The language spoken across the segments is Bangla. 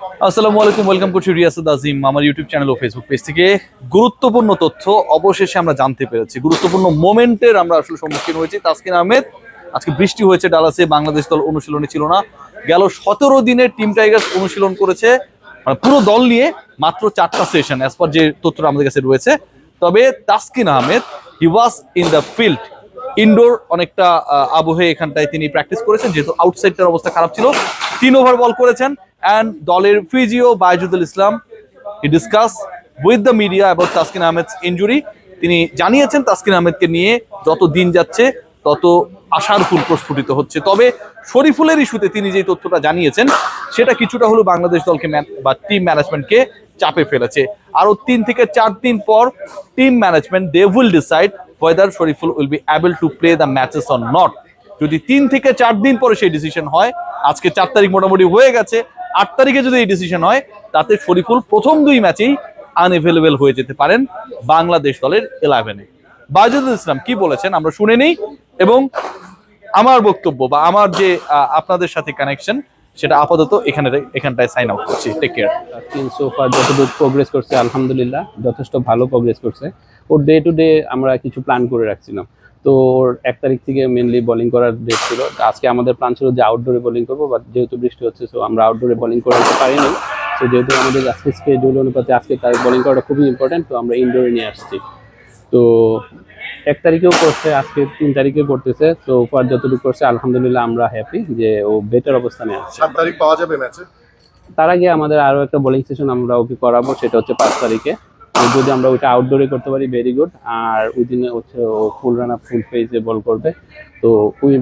আসসালামু আলাইকুম ওয়েলকাম করছি রিয়াসুদ আজিম আমার ইউটিউব চ্যানেল ও ফেসবুক পেজ থেকে। গুরুত্বপূর্ণ তথ্য অবশেষে আমরা জানতে পেরেছি। গুরুত্বপূর্ণ মোমেন্টের আমরা আসলে সম্মুখীন হয়েছি তাসকিন আহমেদ। আজকে বৃষ্টি হয়েছে ডালাসে, বাংলাদেশ দল অনুশীলনে ছিল না। গেল সতেরো দিনে টিম টাইগার্স অনুশীলন করেছে। মানে পুরো দল নিয়ে মাত্র চারটা সেশন অ্যাজ পার যে তথ্যটা আমাদের কাছে রয়েছে। তবে Taskin Ahmed he was in the field indoor অনেকটা আবহে এখানটায় তিনি প্র্যাকটিস করেছেন, যেহেতু আউটসাইডটার অবস্থা খারাপ ছিল। তিন ওভার বল করেছেন। অ্যান্ড দলের physio Baizidul Islam he discuss with the media about Taskin Ahmed injury তিনি জানিয়েছেন তাসকিন আহমেদকে নিয়ে যত দিন যাচ্ছে, তত আশার ফুল প্রস্ফুটিত হচ্ছে। তবে শরীফুলের ইস্যুতে তিনি যে তথ্যটা জানিয়েছেন, সেটা কিছুটা হলো বাংলাদেশ দলকে বা টিম ম্যানেজমেন্টকে চাপে ফেলেছে। আরও তিন থেকে চার দিন পর team management they will decide whether Shoriful will be able to play the matches or not যদি তিন থেকে চার দিন পরে সেই ডিসিশন হয় আজকে চার তারিখ মোটামুটি হয়ে গেছে। আট তারিখে যদি এই ডিসিশন হয়, তাতে শরীফুল প্রথম দুই ম্যাচেই আনএভেলেবেল হয়ে যেতে পারেন বাংলাদেশ দলের ইলেভেনে বাজুদুল ইসলাম কি বলেছেন আমরা শুনে নিই এবং আমার বক্তব্য বা আমার যে আপনাদের সাথে কানেকশন সেটা আপাতত এখানে, এখানটায় সাইন আউট করছি। টেক কেয়ার তিন সোফার যতটুকু প্রোগ্রেস করছে, আলহামদুলিল্লাহ, যথেষ্ট ভালো প্রোগ্রেস করছে। ওর ডে টু ডে আমরা কিছু প্ল্যান করে রাখছিলাম তো এক তারিখ থেকে মেনলি বোলিং করার ডেট ছিল। আজকে আমাদের প্ল্যান ছিল যে আউটডোরে বোলিং করব বাট যেহেতু বৃষ্টি হচ্ছে সো আমরা আউটডোরে বোলিং করতে পারিনি। তো যেহেতু আমাদের আজকে স্কেডিউল অনুপাতে আজকে তার বোলিং করাটা খুবই ইম্পর্টেন্ট তো আমরা ইনডোরে নিয়ে আসছি। তো এক তারিখেও করছে আজকে তিন তারিখে করতেছে। তো উপর যতটুকু করছে আলহামদুলিল্লাহ আমরা হ্যাপি যে ও বেটার অবস্থানে আছে। সাত তারিখ পাওয়া যাবে ম্যাচে তার আগে আমাদের আরও একটা বোলিং সেশন আমরা ওকে করাবো সেটা হচ্ছে পাঁচ তারিখে। যদি আমরা ওইটা আউটডোরে করতে পারি ভেরি গুড আর ওই দিনে হচ্ছে ও ফুল রান আপ ফুল ফেজে বল করবে। তো ওই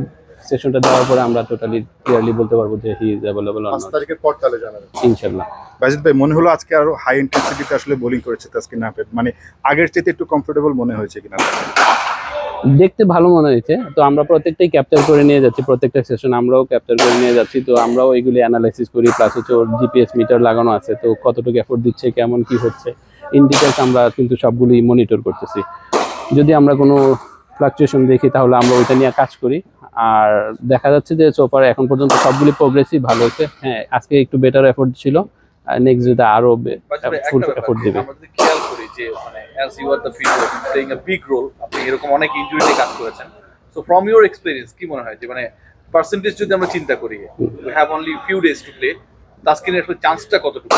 সেশনটা দেওয়ার পরে আমরা টোটালি ক্লিয়ারলি বলতে পারব যে হি ইজ অ্যাভেলেবল পাঁচ তারিখের পর তাহলে জানাবেন ইনশাল্লাহ। বাজিদ ভাই মনে হলো আজকে আরও হাই ইন্টেন্সিটিতে আসলে বোলিং করেছে তাসকিন আহমেদ। মানে আগের চেয়ে একটু কমফোর্টেবল মনে হয়েছে কিনা? দেখতে ভালো মনে হয়েছে। তো আমরা প্রত্যেকটাই ক্যাপচার করে নিয়ে যাচ্ছি প্রত্যেকটা সেশন আমরাও ক্যাপচার করে নিয়ে যাচ্ছি। তো আমরাও এগুলি অ্যানালাইসিস করি প্লাস হচ্ছে ওর জিপিএস মিটার লাগানো আছে। তো কতটুকু এফোর্ট দিচ্ছে কেমন কি হচ্ছে ইন ডিটেলস আমরা কিন্তু সবগুলি মনিটর করতেছি। যদি আমরা কোনো ফ্লাকচুয়েশন দেখি তাহলে আমরা ওইটা নিয়ে কাজ করি। আর দেখা যাচ্ছে যে সোফার এখন পর্যন্ত সবগুলি প্রোগ্রেসিভ ভালো হয়েছে। হ্যাঁ আজকে একটু বেটার এফোর্ট ছিল নেক্সট যদি আরও ফুল এফোর্ট দিবে। আমরা খেয়াল করি যে মানে as you are the field playing a big role আপনি এরকম অনেক ইনজুরিতে কাজ করেছেন। সো ফ্রম ইউর এক্সপেরিয়েন্স কি মনে হয় যে মানে পার্সেন্টেজ যদি আমরা চিন্তা করি we have only few days to play তাস্কিনের চান্সটা কতটুকু?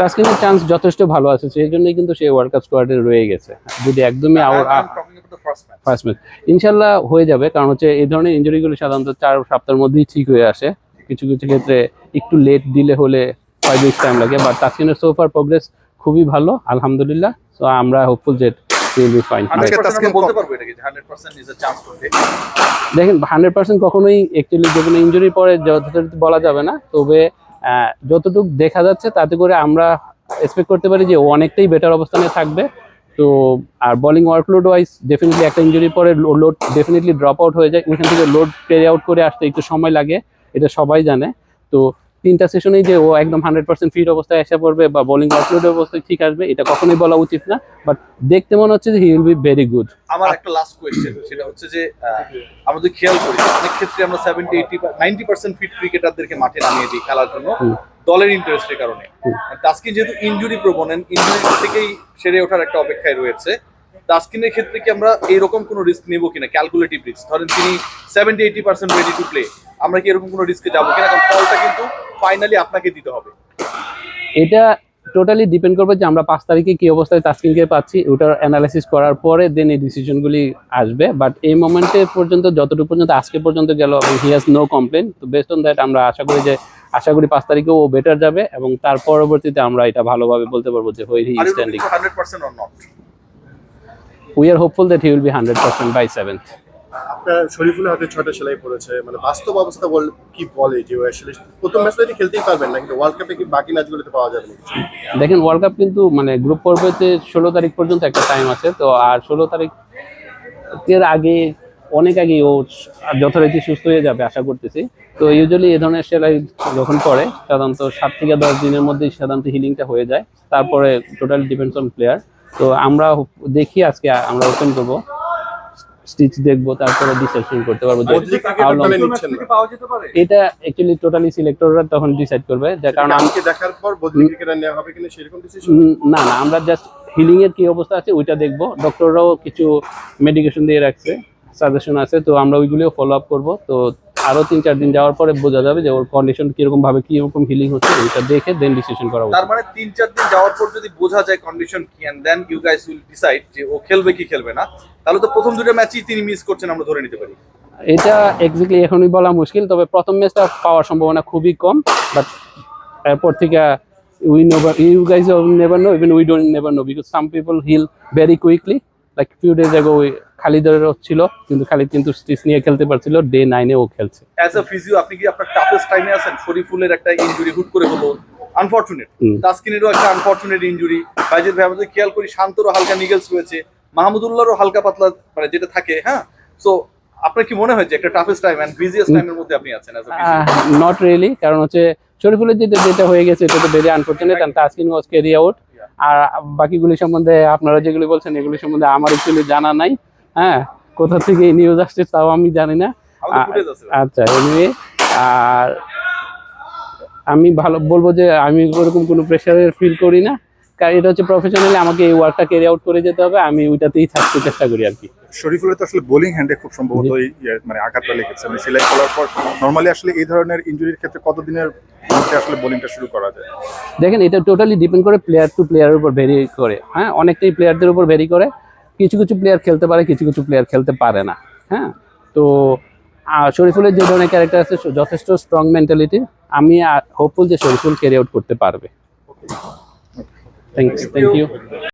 তাস্কিনের চান্স যথেষ্ট ভালো আছে সেই জন্যই কিন্তু সে ওয়ার্ল্ড কাপ স্কোয়াডে রয়ে গেছে। যদি একদমই out first match first match ইনশাল্লাহ হয়ে যাবে কারণ হচ্ছে এই ধরনের ইঞ্জুরিগুলো সাধারণত চার সপ্তাহের মধ্যেই ঠিক হয়ে আসে। কিছু কিছু ক্ষেত্রে একটু লেট দিলে হলে ফাইভ উইক্স টাইম লাগে বাট তাসকিনের সোফার প্রোগ্রেস খুবই ভালো আলহামদুলিল্লাহ। সো আমরা হোপফুল যে দেখেন হান্ড্রেড পার্সেন্ট কখনোই অ্যাকচুয়ালি যে কোনো ইঞ্জুরির পরে যথাযথ বলা যাবে না তবে যতটুকু দেখা যাচ্ছে, তাতে করে আমরা এক্সপেক্ট করতে পারি যে অনেকটাই বেটার অবস্থানে থাকবে। তো, আর বলিং ওয়ার্কলোড ওয়াইজ ডেফিনেটলি একটা ইঞ্জুরির পরে লোড ডেফিনেটলি ড্রপ আউট হয়ে যায়। ওইখান থেকে লোড ক্যারি আউট করে আসতে একটু সময় লাগে, এটা সবাই জানে। তো তিনটা সেশনেই যে ও একদম হান্ড্রেড পার্সেন্ট ফিট অবস্থায় এসে পড়বে বা বোলিং অবস্থায় ঠিক আসবে এটা কখনোই বলা উচিত না বাট দেখতে মনে হচ্ছে যে he will be very good আমার একটা লাস্ট কোয়েশ্চেন সেটা হচ্ছে যে যদি খেয়াল করি অনেক ক্ষেত্রে আমরা seventy eighty ninety percent fit ক্রিকেটারদেরকে মাঠে নামিয়ে দিই খেলার জন্য দলের ইন্টারেস্টের কারণে। তাস্কিন যেহেতু ইনজুরি প্রবণেন ইনজুরি থেকেই সেরে ওঠার একটা অপেক্ষায় রয়েছে তাস্কিনের ক্ষেত্রে কি আমরা এইরকম কোনো রিস্ক নেব কিনা? ক্যালকুলেটিভ রিস্ক ধরেন তিনি seventy eight percent ready to play আমরা কি এরকম কোনো রিস্কে যাব কিনা? কারণ ফলটা কিন্তু ফাইনালি আপনাকে দিতে হবে। এটা টোটালি ডিপেন্ড করবে যে আমরা পাঁচ তারিখে কি অবস্থায় তাসকিনকে পাচ্ছি। ওটার অ্যানালাইসিস করার পরে দেন এই ডিসিশনগুলি আসবে। বাট এই মোমেন্টে পর্যন্ত যতটুকু পর্যন্ত আজকে পর্যন্ত গেল হি হ্যাজ নো কমপ্লেন তো বেস্ট অন দ্যাট আমরা আশা করি যে আশা করি পাঁচ তারিখে ও বেটার যাবে এবং তার পরবর্তীতে আমরা এটা ভালোভাবে বলতে পারব যে where he standing we are hopeful that he will be hundred percent by seventh আপনার শরীফুলের হাতে ছয়টা সেলাই পড়েছে মানে বাস্তব অবস্থা বল কি বলে যে আসলে প্রথম ম্যাচটা তিনি খেলতেই পারবেন না, কিন্তু ওয়ার্ল্ড কাপে কি বাকি ম্যাচগুলোতে পাওয়া যাবে দেখেন ওয়ার্ল্ড কাপ কিন্তু মানে গ্রুপ পর্বতে ষোলো তারিখ পর্যন্ত একটা টাইম আছে, তো আর ষোলো তারিখ এর আগে, অনেক আগে ও যথারীতি সুস্থ হয়ে যাবে, আশা করতেছি। তো ইউজুয়ালি এই ধরনের সেলাই যখন পড়ে সাধারণত সাত থেকে দশ দিনের মধ্যেই সাধারণত হিলিংটা হয়ে যায়, তারপরে টোটাল ডিপেন্ডস অন প্লেয়ার তো আমরা দেখি আজকে, আমরা ওপেন করব। স্টিচ দেখব তারপরে ডিসিশন করতে পারব এটা অ্যাকচুয়ালি টোটালি সিলেক্টররা তখন ডিসাইড করবে যে কারণ আমাকে দেখার পর নেওয়া হবে কিনা সেরকম ডিসিশন না না আমরা জাস্ট হিলিং এর কি অবস্থা আছে ওইটা দেখব। ডক্টররাও কিছু মেডিকেশন দিয়ে রাখছে সাজেশন আছে তো আমরা ওইগুলিও ফলো আপ করব। তো আরও তিন চার দিন যাওয়ার পরে বোঝা যাবে যে ওর কন্ডিশন কীরকম ভাবে কীরকম হিলিং হচ্ছে এটা দেখে দেন ডিসিশন করা তার মানে তিন চার দিন যাওয়ার পর যদি বোঝা যায় কন্ডিশন কি and then you guys will decide যে ও খেলবে কি খেলবে না তাহলে তো প্রথম দুটো ম্যাচই তিনি মিস করছেন আমরা ধরে নিতে পারি। এটা এক্স্যাক্টলি এখনই বলা মুশকিল তবে প্রথম ম্যাচটা পাওয়ার সম্ভাবনা খুবই কম বাট এরপর থেকে we never you guys never know even we don't never know because some people heal very quickly like few days ago ওই খালিদের ছিল কিন্তু খালিদ কিন্তু স্টিচ নিয়ে খেলতে পারছিল ডে নাইনে ও খেলছে। অ্যাজ আ ফিজিও আপনি কি আপনার টাফেস্ট টাইমে আছেন? শরীফুলের একটা ইনজুরি হুট করে হলো। আনফরচুনেট। তাসকিনেরও একটা আনফরচুনেট ইনজুরি বাইজের ভাই আমাদের খেয়াল করি শান্তরও হালকা নিগেলস রয়েছে। মাহমুদুল্লাহরও হালকা পাতলা মানে যেটা থাকে হ্যাঁ? সো আপনার কি মনে হয় যে একটা টাফেস্ট টাইম এন্ড বিজিয়েস্ট টাইমের মধ্যে আপনি আছেন অ্যাজ আ নট রিয়েলি কারণ হচ্ছে শরীফুলের যেটা যেটা হয়ে গেছে এটা তো very unfortunate and Taskin was carry out আর বাকিগুলি সম্বন্ধে আপনারা যেগুলি বলছেন এগুলি সম্বন্ধে আমার একচুয়ালি জানা নাই। হ্যাঁ কোথা থেকে এই নিউজ আসছে তাও আমি জানি না। আচ্ছা এমনি আর আমি ভালো বলব যে আমি ওরকম কোনো প্রেশারের ফিল করি না। কারণ এটা হচ্ছে প্রফেশনালি আমাকে এই ওয়ার্কটা ক্যারি আউট করে যেতে হবে আমি ওইটাতেই থাকতে চেষ্টা করি আর কি। শরীফুলের তো আসলে বোলিং হ্যান্ডে খুব সম্ভবত ইয়ে, মানে আঘাতটা লেগেছে। মানে সেলাই করার পর নর্মালি আসলে এই ধরনের ইনজুরির ক্ষেত্রে কতদিনের মধ্যে আসলে বোলিংটা শুরু করা যায়? দেখেন এটা টোটালি ডিপেন্ড করে প্লেয়ার টু প্লেয়ারের উপর ভেরি করে। হ্যাঁ অনেকটাই প্লেয়ারদের উপর ভেরি করে। কিছু কিছু প্লেয়ার খেলতে পারে, কিছু কিছু প্লেয়ার খেলতে পারে না। হ্যাঁ? তো শরীফুলের যে ধরনের ক্যারেক্টার আছে যথেষ্ট স্ট্রং মেন্টালিটি আমি হোপফুল যে শরীফুল ক্যারি আউট করতে পারবে। Thank thank you